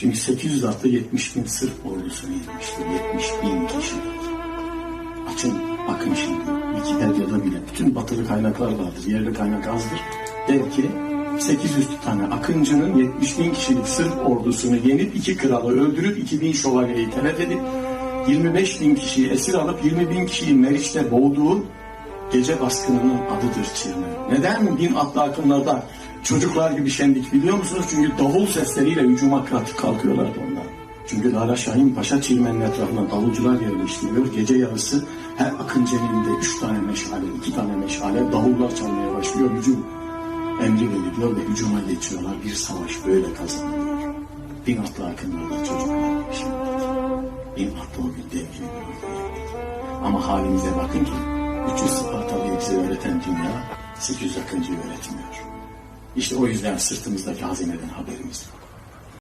Çünkü 800 atlı 70 bin Sırp ordusunu yenmiştir. 70 bin kişi. Açın bakın şimdi. Wikipedia'da bile bütün batılı kaynaklar vardır. Yerli kaynak azdır. Der ki 800 tane Akıncı'nın 70 bin kişilik Sırp ordusunu yenip iki kralı öldürüp 2000 şövalyeyi telef edip 25 bin kişiyi esir alıp 20 bin kişiyi Meriç'te boğduğu gece baskınının adıdır Çirmen. Neden bin atlı akınlarda çocuklar gibi şendik biliyor musunuz? Çünkü davul sesleriyle hücuma kalk- kalkıyorlardı onlar. Çünkü Lala Şahin Paşa Çirmen'in etrafına davulcular yerleştiriyor. Gece yarısı her akıncı üç tane meşale, iki tane meşale davullar çalmaya başlıyor. Hücum emri veriliyor ve hücuma geçiyorlar. Bir savaş böyle kazanılıyor. Bin atlı akınlarda çocuklar. Bin atlı o gün dev gibi bir orduya Ama halimize bakın ki 300 Spartalı'yı bize öğreten dünya 800 akıncıyı öğretmiyor. İşte o yüzden sırtımızdaki hazineden haberimiz yok.